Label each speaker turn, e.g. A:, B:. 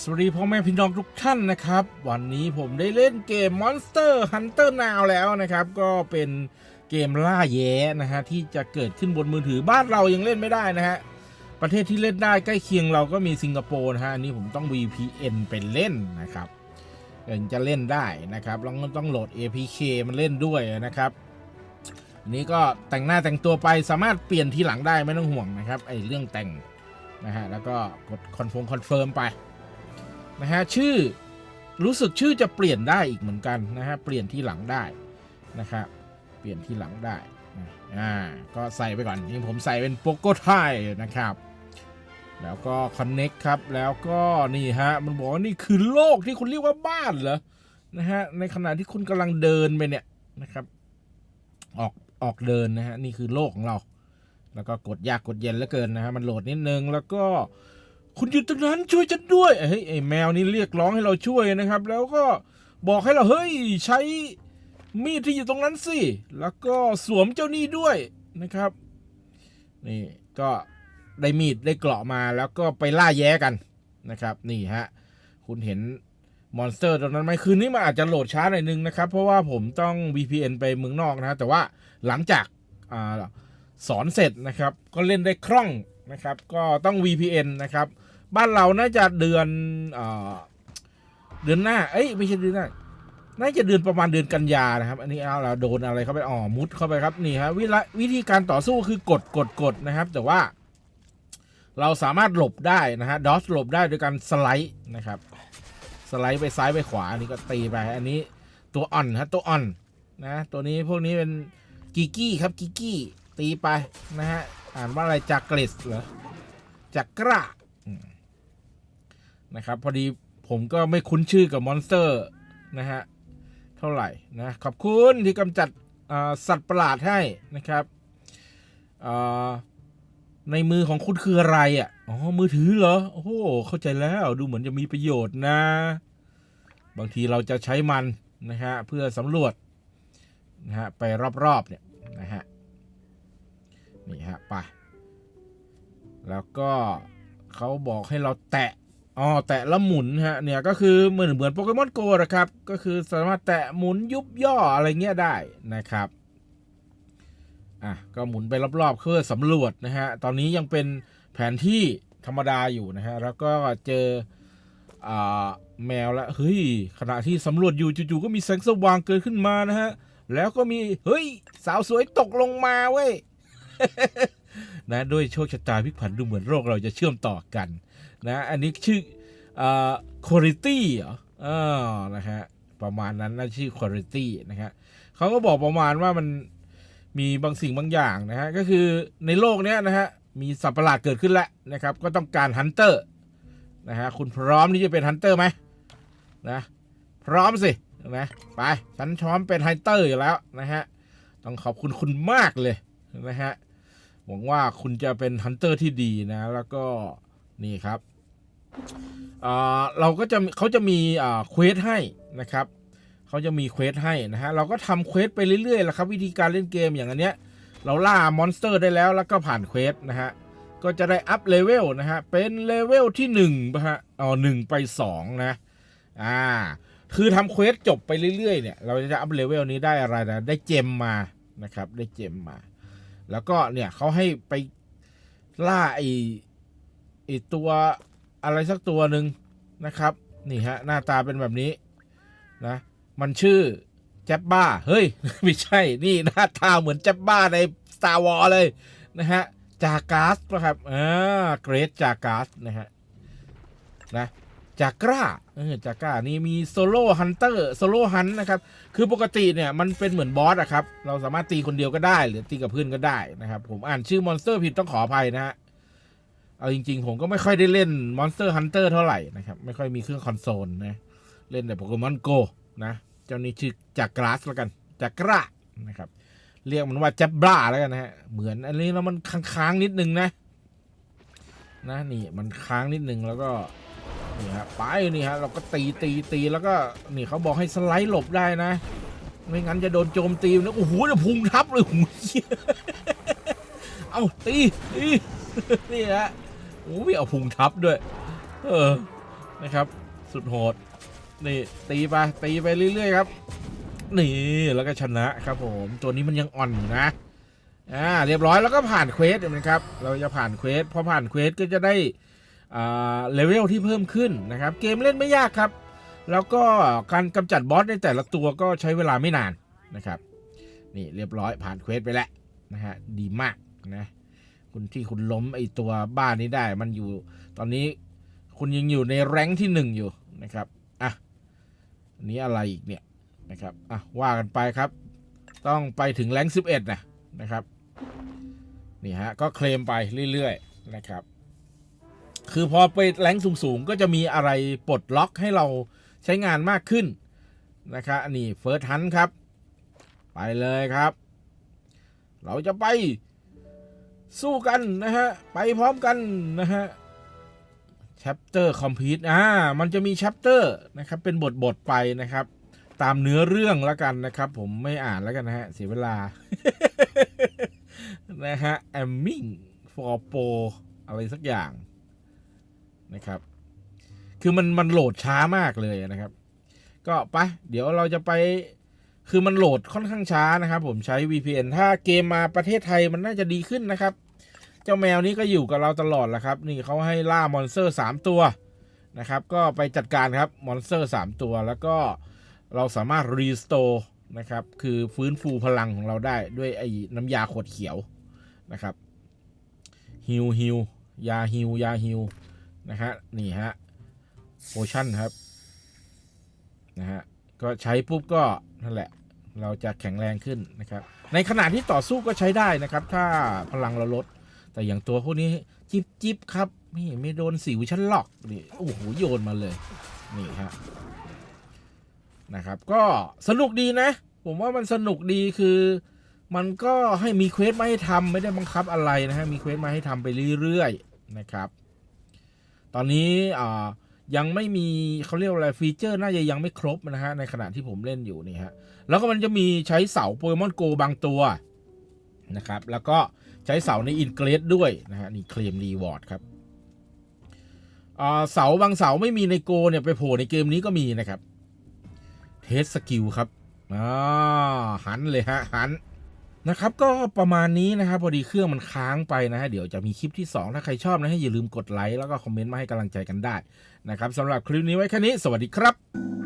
A: สวัสดีพ่อแม่พี่น้องทุกท่านนะครับ วันนี้ผมได้เล่นเกม Monster Hunter Now แล้วนะครับ ก็เป็นเกมล่าแย้นะฮะที่จะเกิดขึ้นบนมือถือบ้านเรายังเล่นไม่ได้นะฮะประเทศที่เล่นได้ใกล้เคียงเราก็มีสิงคโปร์นะฮะอันนี้ผมต้อง VPN ไปเล่นนะครับถึงจะเล่นได้นะครับแล้วก็ต้องโหลด APK มันเล่นด้วยนะครับอันนี้ก็แต่งหน้าแต่งตัวไปสามารถเปลี่ยนทีหลังได้ไม่ต้องห่วงนะครับไอเรื่องแต่งนะฮะแล้วก็กดคอนเฟิร์มคอนเฟิร์มไป นะฮะชื่อรู้สึกชื่อจะเปลี่ยนได้อีกเหมือนกันนะฮะเปลี่ยนที่หลังได้นะครับเปลี่ยนที่หลังได้นะอ่าก็ใส่ไปก่อนนี่ผมใส่เป็นโปโกไทนะครับ แล้วก็ Connect ครับแล้วก็นี่ฮะมันบอกว่านี่คือโลกที่คุณเรียกว่าบ้านเหรอนะฮะในขณะที่คุณกำลังเดินไปเนี่ยนะครับออกออกเดินนะฮะนี่คือโลกของเรา แล้วก็กดยากกดเย็นเหลือเกินนะฮะมันโหลดนิดนึงแล้วก็ คุณอยู่ตรงนั้นช่วยฉันด้วยเฮ้ยไอ้แมวนี่เรียกร้องให้เราช่วยนะครับ แล้วก็บอกให้เราเฮ้ยใช้มีดที่อยู่ตรงนั้นสิ แล้วก็สวมเจ้านี่ด้วยนะครับ นี่ก็ได้มีดได้เกราะมาแล้วก็ไปล่าแย้กันนะครับ นี่ฮะคุณเห็นมอนสเตอร์ตรงนั้นไหมคืนนี้มันอาจจะโหลดช้าหน่อยนึงนะครับ เพราะว่าผมต้อง VPN ไปเมืองนอกนะฮะแต่ว่าหลังจากอาสอนเสร็จนะครับ ก็เล่นได้คล่องนะครับ ก็ต้อง VPN นะครับ บ้านเราน่าจะเดือนอาเดือนหน้า เอ้ยไม่ใช่เดือนหน้า น่าจะเดือนประมาณเดือนกันยานะครับ อันนี้เอาเราโดนอะไรเข้าไป อ๋อ มุดเข้าไปครับ นี่ฮะวิวิธีการต่อสู้คือกดกดกดนะครับ แต่ว่า เราสามารถหลบได้นะฮะ ดอสหลบได้โดยการสไลด์นะครับ สไลด์ไปซ้ายไปขวา อันนี้ก็ตีไป อันนี้ตัวอ่อนฮะ ตัวอ่อนนะ ตัวนี้พวกนี้เป็นกิกกี้ครับกิกกี้ ตีไปนะฮะ อ่านว่าอะไรจากเกรสเหรอจากกระ นะครับ พอดีผมก็ไม่คุ้นชื่อกับมอนสเตอร์นะฮะ เท่าไหร่นะ ขอบคุณที่กำจัดสัตว์ประหลาดให้นะครับในมือของคุณคืออะไรอะ อ๋อ มือถือเหรอ โอ้โห เข้าใจแล้วดูเหมือนจะมีประโยชน์นะ บางทีเราจะใช้มันนะฮะเพื่อสำรวจนะฮะไปรอบๆเนี่ยนะฮะนี่ฮะไปแล้วก็เขาบอกให้เราแตะ อ๋อแตะแล้วหมุนฮะเนี่ยก็คือเหมือนเหมือนโปเกมอนโกนะครับ ก็คือสามารถแตะหมุนยุบย่ออะไรเงี้ยได้นะครับอะก็หมุนไปรอบๆเพื่อสำรวจนะฮะตอนนี้ยังเป็นแผนที่ธรรมดาอยู่นะฮะแล้วก็เจออ่าแมวละเฮ้ยขณะที่สำรวจอยู่จู่ๆก็มีแสงสว่างเกิดขึ้นมานะฮะแล้วก็มีเฮ้ยสาวสวยตกลงมาเว้ยนะด้วยโชคชะตาพิกผันดูเหมือนโรคเราจะเชื่อมต่อกัน นะอันนี้ชื่ออ่า quality เหรออ่านะฮะประมาณนั้นนะชื่อ quality นะฮะเขาก็บอกประมาณว่ามันมีบางสิ่งบางอย่างนะฮะก็คือในโลกเนี้ยนะฮะมีสัตว์ประหลาดเกิดขึ้นแล้วนะครับ ก็ต้องการฮันเตอร์นะฮะคุณพร้อมที่จะเป็นฮันเตอร์ไหมนะพร้อมสินะไปฉันช้อมเป็นฮันเตอร์อยู่แล้วนะฮะต้องขอบคุณคุณมากเลยนะฮะหวังว่าคุณจะเป็นฮันเตอร์ที่ดีนะ แล้วก็นี่ครับ เราก็จะเขาจะมีเควสให้นะครับเขาจะมีเควสให้นะฮะเราก็ทำเควสไปเรื่อยๆแหละครับ วิธีการเล่นเกมอย่างอันเนี้ยเราล่ามอนสเตอร์ได้แล้วแล้วก็ผ่านเควสนะฮะก็จะได้อัพเลเวลนะฮะเป็นเลเวลที่หนึ่งนะฮะอ๋อหนึ่งไปสองนะอ่าคือทำเควสจบไปเรื่อยๆเนี่ยเราจะอัพเลเวลนี้ได้อะไรนะได้เจมมานะครับได้เจมมา แล้วก็เนี่ยเขาให้ไปล่าไอไอตัว อะไรสักตัวหนึ่งนะครับ นี่ฮะ หน้าตาเป็นแบบนี้นะ มันชื่อแจ็บบ้า เฮ้ย ไม่ใช่ นี่หน้าตาเหมือนแจ็บบ้าใน Star Wars เลยนะฮะ จากาสนะครับอ่าเกรดจากาสนะฮะ นะจากราเออจากรานี่มีโซโล่ฮันเตอร์โซโล่ฮันนะครับ คือปกติเนี่ยมันเป็นเหมือนบอสอะครับ เราสามารถตีคนเดียวก็ได้ หรือตีกับเพื่อนก็ได้นะครับ ผมอ่านชื่อมอนสเตอร์ผิดต้องขออภัยนะฮะ เอาจริง ๆ ผมก็ไม่ค่อยได้เล่น Monster Hunter เท่าไหร่นะครับ ไม่ค่อยมีเครื่องคอนโซลนะ เล่นแต่โปเกมอนโกนะ เจ้านี้ชื่อจากกราสแล้วกัน จากกรานะครับ เรียกมันว่าแจ็บบ้าแล้วกันนะฮะ เหมือนอันนี้แล้วมันค้างๆนิดนึงนะ นะนี่มันค้างนิดนึงแล้วก็นี่ฮะไปนี่ฮะเราก็ตีตีตีแล้วก็นี่เขาบอกให้สไลด์หลบได้นะ ไม่งั้นจะโดนโจมตีนะโอ้โหจะพุงทับเลยโอ้โหเหี้ยเอาตีตีนี่ฮะ โอ้ยเอาพุงทับด้วย เออนะครับ สุดโหดนี่ตีไปตีไปเรื่อยๆครับ นี่แล้วก็ชนะครับผมตัวนี้มันยังอ่อนอยู่นะอ่าเรียบร้อยแล้วก็ผ่านเควสเห็นไหมครับ เราจะผ่านเควสพอผ่านเควสก็จะได้อ่าเลเวลที่เพิ่มขึ้นนะครับ เกมเล่นไม่ยากครับ แล้วก็การกำจัดบอสในแต่ละตัวก็ใช้เวลาไม่นานนะครับ นี่เรียบร้อยผ่านเควสไปแล้วนะฮะดีมากนะ คุณที่คุณล้มไอตัวบ้านนี้ได้ มันอยู่ ตอนนี้คุณยังอยู่ในแรงที่หนึ่งอยู่นะครับอะนี้อะไรอีกเนี่ยนะครับอะว่ากันไปครับ ต้องไปถึงแรงสิบเอ็ดนะนะครับนี่ฮะก็เคลมไปเรื่อยๆนะครับ คือพอไปแรงสูงๆ ก็จะมีอะไรปลดล็อกให้เราใช้งานมากขึ้นนะครับอันนี้เฟิร์สทันครับ ไปเลยครับ เราจะไป สู้กันนะฮะ ไปพร้อมกันนะฮะ chapter complete อ่ามันจะมี chapter นะครับ เป็นบทบทๆไปนะครับ ตามเนื้อเรื่องแล้วกันนะครับ ผมไม่อ่านแล้วกันนะฮะ เสียเวลา นะฮะ aiming for pro อะไรสักอย่างนะครับ คือมันมันโหลดช้ามากเลยนะครับ ก็ไป เดี๋ยวเราจะไปคือมันโหลดค่อนข้างช้านะครับ ผมใช้ VPN ถ้าเกมมาประเทศไทยมันน่าจะดีขึ้นนะครับ เจ้าแมวนี้ก็อยู่กับเราตลอดแหละครับ นี่เขาให้ล่ามอนสเตอร์ 3 ตัวนะครับ ก็ไปจัดการครับมอนสเตอร์ 3 ตัวแล้วก็เราสามารถรีสโตร์นะครับ คือฟื้นฟูพลังของเราได้ด้วยไอ้น้ำยาขวดเขียวนะครับฮิวฮิวยาฮิวยาฮิวนะฮะนี่ฮะโพชั่นครับนะฮะก็ใช้ปุ๊บก็นั่นแหละ เราจะแข็งแรงขึ้นนะครับ ในขณะที่ต่อสู้ก็ใช้ได้นะครับ ถ้าพลังเราลด แต่อย่างตัวพวกนี้จิบจิบครับไม่ไม่โดนสิวฉันหรอกนี่โอ้โหโยนมาเลย นี่ฮะนะครับ ก็สนุกดีนะ ผมว่ามันสนุกดีคือ มันก็ให้มีเควสมาให้ทำไม่ได้บังคับอะไรนะฮะมีเควสมาให้ทำไปเรื่อยๆนะครับ ตอนนี้อ่ายังไม่มีเขาเรียกว่าอะไรฟีเจอร์น่าจะยังไม่ครบนะฮะในขณะที่ผมเล่นอยู่นี่ฮะแล้วก็มันจะมีใช้เสาโปเกมอนโกบางตัวนะครับ แล้วก็ ใช้เสาในอินเกรสด้วยนะฮะนี่เคลมรีวอร์ดครับอ่าเสาบางเสาไม่มีในโกเนี่ยไปโผล่ในเกมนี้ก็มีนะครับ เทสสกิลครับอ่าหันเลยฮะหันนะครับ ก็ประมาณนี้นะครับพอดีเครื่องมันค้างไปนะฮะเดี๋ยวจะมีคลิปที่ 2 ถ้าใครชอบนะฮะอย่าลืมกดไลค์แล้วก็คอมเมนต์มาให้กำลังใจกันได้นะครับสำหรับคลิปนี้ไว้แค่นี้ สวัสดีครับ